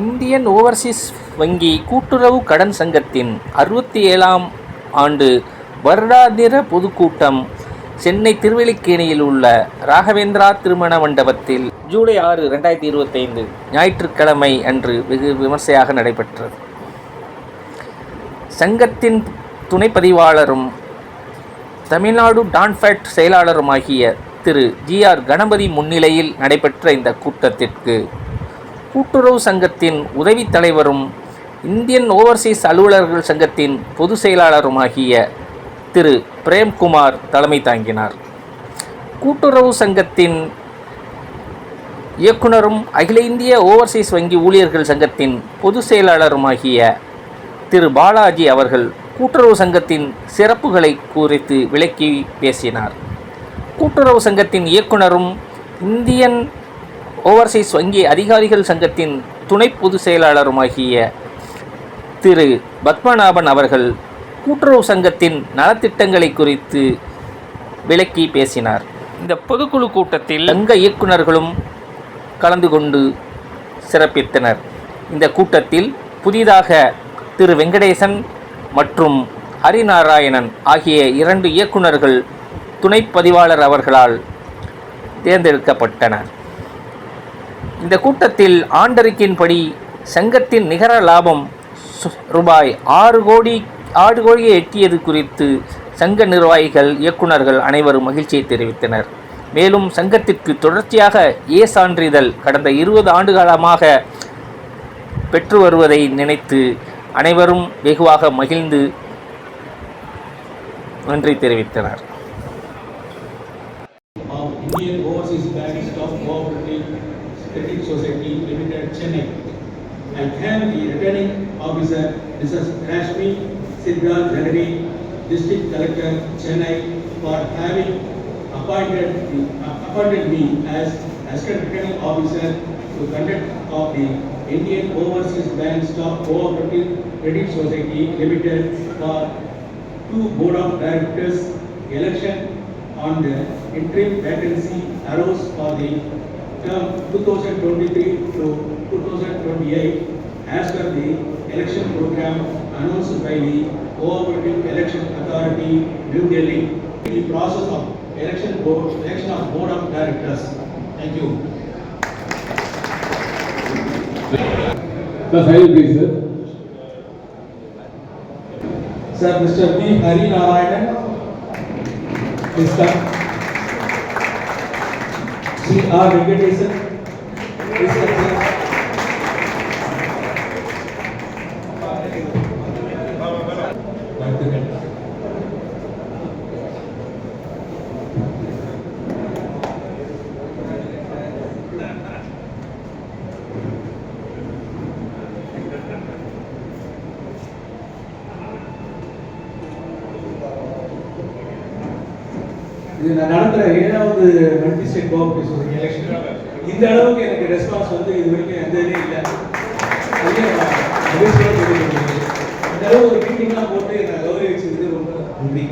Indian Overseas வங்கி கூட்டுறவு கடன் சங்கத்தின் அறுபத்தி ஏழாம் ஆண்டு வருடாந்திர பொதுக்கூட்டம் சென்னை திருவெளிக்கேணியில் உள்ள ராகவேந்திரா திருமண மண்டபத்தில் ஜூலை ஆறு ரெண்டாயிரத்தி இருபத்தைந்து ஞாயிற்றுக்கிழமை அன்று வெகு விமர்சையாக நடைபெற்றது. சங்கத்தின் துணைப்பதிவாளரும் தமிழ்நாடு டான்ஃபேட் செயலாளருமாகிய திரு ஜி ஆர் கணபதி முன்னிலையில் நடைபெற்ற இந்த கூட்டத்திற்கு கூட்டுறவு சங்கத்தின் உதவித் தலைவரும் இந்தியன் ஓவர்சீஸ் அலுவலர்கள் சங்கத்தின் பொதுச் செயலாளருமாகிய திரு. பிரேம்குமார் தலைமை தாங்கினார். கூட்டுறவு சங்கத்தின் இயக்குனரும் அகில இந்திய ஓவர்சீஸ் வங்கி ஊழியர்கள் சங்கத்தின் பொதுச் செயலாளருமாகிய திரு. பாலாஜி அவர்கள் கூட்டுறவு சங்கத்தின் சிறப்புகளை குறித்து விளக்கி பேசினார். கூட்டுறவு சங்கத்தின் இயக்குனரும் இந்தியன் ஓவர்சீஸ் வங்கி அதிகாரிகள் சங்கத்தின் துணை பொதுச் செயலாளருமாகிய திரு பத்மநாபன் அவர்கள் கூட்டுறவு சங்கத்தின் நலத்திட்டங்களை குறித்து விளக்கி பேசினார். இந்த பொதுக்குழு கூட்டத்தில் சங்க இயக்குனர்களும் கலந்து கொண்டு சிறப்பித்தனர். இந்த கூட்டத்தில் புதிதாக திரு வெங்கடேசன் மற்றும் ஹரிநாராயணன் ஆகிய இரண்டு இயக்குனர்கள் துணைப் பதிவாளர் அவர்களால் தேர்ந்தெடுக்கப்பட்டனர். இந்த கூட்டத்தில் ஆண்டறிக்கையின்படி சங்கத்தின் நிகர லாபம் சு- ரூபாய் ஆறு கோடி ஆறு கோடியை எட்டியது குறித்து சங்க நிர்வாகிகள் இயக்குநர்கள் அனைவரும் மகிழ்ச்சியை தெரிவித்தனர். மேலும் சங்கத்திற்கு தொடர்ச்சியாக ஏ சான்றிதழ் கடந்த இருபது ஆண்டுகாலமாக பெற்று வருவதை நினைத்து அனைவரும் வெகுவாக மகிழ்ந்து நன்றி தெரிவித்தனர். Indian Overseas Bank Stock Cooperative Credit Society Limited, Chennai. I thank the returning officer, Mrs. Rashmi Siddharth District Collector, Chennai, for having appointed, uh, appointed me as Assistant Returning Officer to conduct of the Indian Overseas Bank Stock Cooperative Credit Society Limited for two Board of Directors election on the interim vacancy arose for the 2023 to 2028 as per the election program announced by the Cooperative Election Authority, New Delhi. The process of election board, election of Board of Directors. Thank you. The file please, sir. Sir, Mr. B. Hari Narayanan is come. Sri R. Venkateshan. Please இது நான் நடத்துற ஏழாவது multi state cooperative society election இந்த அளவுக்கு எனக்கு response வந்து இது வரைக்கும் எந்த இதுலையும் இல்லை. இந்த அளவு ஒரு மீட்டிங்லாம் போட்டு என்னை கௌரவிச்சது ரொம்ப நன்றி.